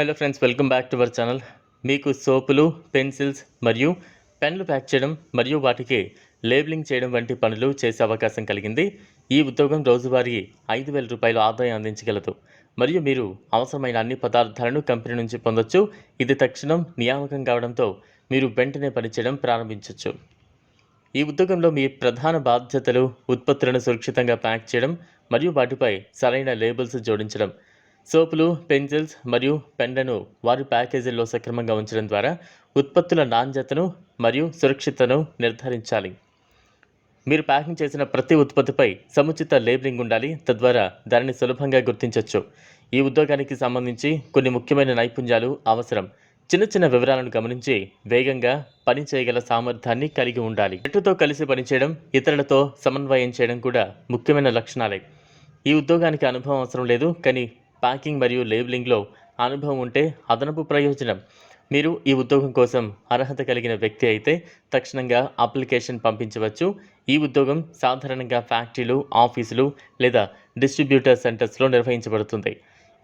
Hello friends welcome back to our channel మీకు సోపులు pencils మరియు పెన్లు ప్యాక్ చేయడం మరియు వాటికి లేబులింగ్ చేయడం వంటి పనులు చేసే అవకాశం కలిగింది. ఈ ఉద్యోగం రోజువారీ ఐదు వేల రూపాయలు ఆదాయం అందించగలదు. మరియు మీరు అవసరమైన అన్ని పదార్థాలను కంపెనీ నుంచి పొందొచ్చు. ఇది తక్షణం నియామకం కావడంతో మీరు వెంటనే పనిచేయడం ప్రారంభించవచ్చు ఈ ఉద్యోగంలో మీ ప్రధాన బాధ్యతలు ఉత్పత్తులను సురక్షితంగా ప్యాక్ చేయడం మరియు వాటిపై సరైన లేబుల్స్ జోడించడం. సోపులు పెన్సిల్స్ మరియు పెన్లను వారి ప్యాకేజీల్లో సక్రమంగా ఉంచడం ద్వారా ఉత్పత్తుల నాణ్యతను మరియు సురక్షితను నిర్ధారించాలి. మీరు ప్యాకింగ్ చేసిన ప్రతి ఉత్పత్తిపై సముచిత లేబులింగ్ ఉండాలి. తద్వారా దానిని సులభంగా గుర్తించవచ్చు. ఈ ఉద్యోగానికి సంబంధించి కొన్ని ముఖ్యమైన నైపుణ్యాలు అవసరం. చిన్న చిన్న వివరాలను గమనించి వేగంగా పని చేయగల సామర్థ్యాన్ని కలిగి ఉండాలి. జట్టుతో కలిసి పనిచేయడం ఇతరులతో సమన్వయం చేయడం కూడా ముఖ్యమైన లక్షణాలే. ఈ ఉద్యోగానికి అనుభవం అవసరం లేదు. కానీ ప్యాకింగ్ మరియు లేబులింగ్లో అనుభవం ఉంటే అదనపు ప్రయోజనం. మీరు ఈ ఉద్యోగం కోసం అర్హత కలిగిన వ్యక్తి అయితే తక్షణంగా అప్లికేషన్ పంపించవచ్చు. ఈ ఉద్యోగం సాధారణంగా ఫ్యాక్టరీలు ఆఫీసులు లేదా డిస్ట్రిబ్యూటర్ సెంటర్స్లో నిర్వహించబడుతుంది.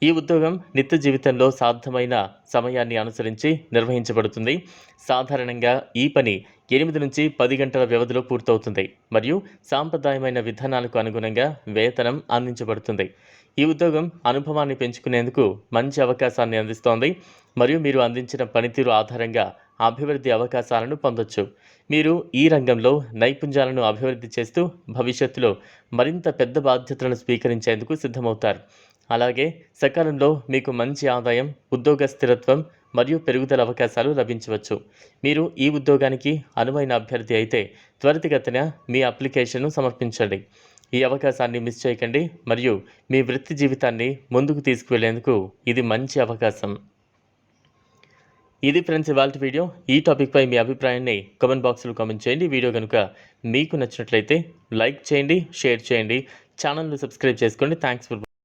ఈ ఉద్యోగం నిత్య జీవితంలో సాధ్యమైన సమయాన్ని అనుసరించి నిర్వహించబడుతుంది. సాధారణంగా ఈ పని ఎనిమిది నుంచి పది గంటల వ్యవధిలో పూర్తవుతుంది మరియు సాంప్రదాయమైన విధానాలకు అనుగుణంగా వేతనం అందించబడుతుంది. ఈ ఉద్యోగం అనుభవాన్ని పెంచుకునేందుకు మంచి అవకాశాన్ని అందిస్తోంది మరియు మీరు అందించిన పనితీరు ఆధారంగా అభివృద్ధి అవకాశాలను పొందొచ్చు. మీరు ఈ రంగంలో నైపుణ్యాలను అభివృద్ధి చేస్తూ భవిష్యత్తులో మరింత పెద్ద బాధ్యతలను స్వీకరించేందుకు సిద్ధమవుతారు. అలాగే సకాలంలో మీకు మంచి ఆదాయం ఉద్యోగ స్థిరత్వం మరియు పెరుగుదల అవకాశాలు లభించవచ్చు. మీరు ఈ ఉద్యోగానికి అనువైన అభ్యర్థి అయితే త్వరితగతిన మీ అప్లికేషన్ను సమర్పించండి. ఈ అవకాశాన్ని మిస్ చేయకండి మరియు మీ వృత్తి జీవితాన్ని ముందుకు తీసుకువెళ్ళేందుకు ఇది మంచి అవకాశం. ఇది ఫ్రెండ్స్ ఇవాళ వీడియో. ఈ టాపిక్పై మీ అభిప్రాయాన్ని కామెంట్ బాక్స్లో కామెంట్ చేయండి. వీడియో కనుక మీకు నచ్చినట్లయితే లైక్ చేయండి షేర్ చేయండి. ఛానల్ను సబ్స్క్రైబ్ చేసుకోండి. Thanks for